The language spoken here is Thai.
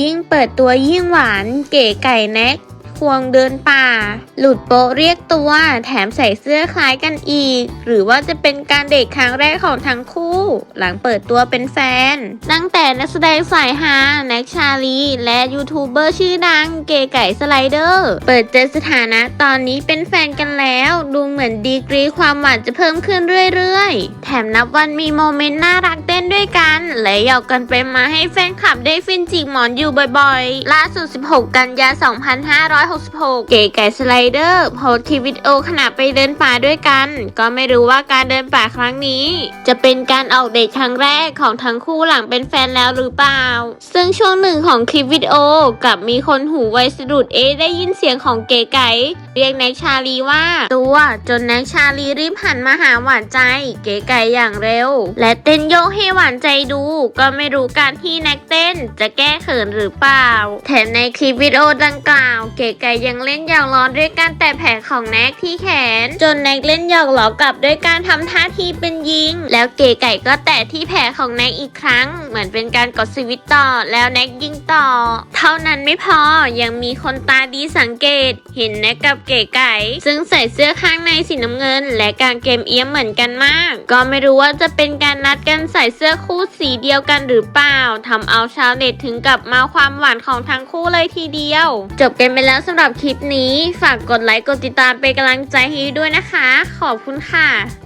ยิ่งเปิดตัวยิ่งหวาน เก๋ไก่แน็ก ควงเดินป่า หลุดโป๊ะเรียกตัว แถมใส่เสื้อคล้ายกันอีก หรือว่าจะเป็นการเดทครั้งแรกของทั้งคู่ หลังเปิดตัวเป็นแฟน ตั้งแต่นักแสดงสายฮาแน็กชาลีและยูทูบเบอร์ชื่อดังเก๋ไก่สไลเดอร์ เปิดเจอสถานะตอนนี้เป็นแฟนกันแล้ว ดูเหมือนดีกรีความหวานจะเพิ่มขึ้นเรื่อยๆ แถมนับวันมีโมเมนต์น่ารักเต้นด้วยกันและหยอกกันไปมาให้แฟนคลับได้ฟินจิกหมอนอยู่บ่อยๆ ล่าสุด 16 กันยา 2566 เก๋ไก่สไลเดอร์โพสคลิปวิดีโอขณะไปเดินป่าด้วยกัน ก็ไม่รู้ว่าการเดินป่าครั้งนี้ จะเป็นการออกเดทครั้งแรกของทั้งคู่หลังเป็นแฟนแล้วหรือเปล่า ซึ่งช่วงหนึ่งของคลิปวิดีโอกลับมีคนหูไวสะดุดเอได้ยินเสียงของเก๋ไก่เรียกแน็กชาลีว่า ตัวจนแน็กชาลีรีบหันมาหาหวานใจ เก๋ไก่อย่างเร็ว และเต้นโยกให้หวานใจดู ก็ไม่รู้การที่แน็กเต้นจะแก้เขินหรือเปล่า แถมในคลิปวิดีโอดังกล่าว เก๋ไก่ยังเล่นหยอกล้อด้วยการแตะแผลของแน็กที่แขน จนแน็กเล่นหยอกล้อกลับด้วยการทำท่าทีเป็นยิง แล้วเก๋ไก่ก็แตะที่แผลของแน็กอีกครั้ง เหมือนเป็นการกดสวิตช์ต่อ แล้วแน็กยิงต่อ เท่านั้นไม่พอยังมีคนตาดีสังเกต เห็นแน็กกับเก๋ไก่ซึ่งใส่เสื้อข้างในสีน้ำเงิน และกางเกมเอี้ยมเหมือนกันมาก ก็ไม่รู้ว่าจะเป็นการนัดกันใส่เสื้อคู่สีเดียวกันหรือเปล่าทำเอาชาวเน็ตถึงกับมาความหวานของทั้งคู่เลยทีเดียว จบกันไปแล้วสำหรับคลิปนี้ ฝากกดไลค์กดติดตามเป็นกำลังใจให้ด้วยนะคะ ขอบคุณค่ะ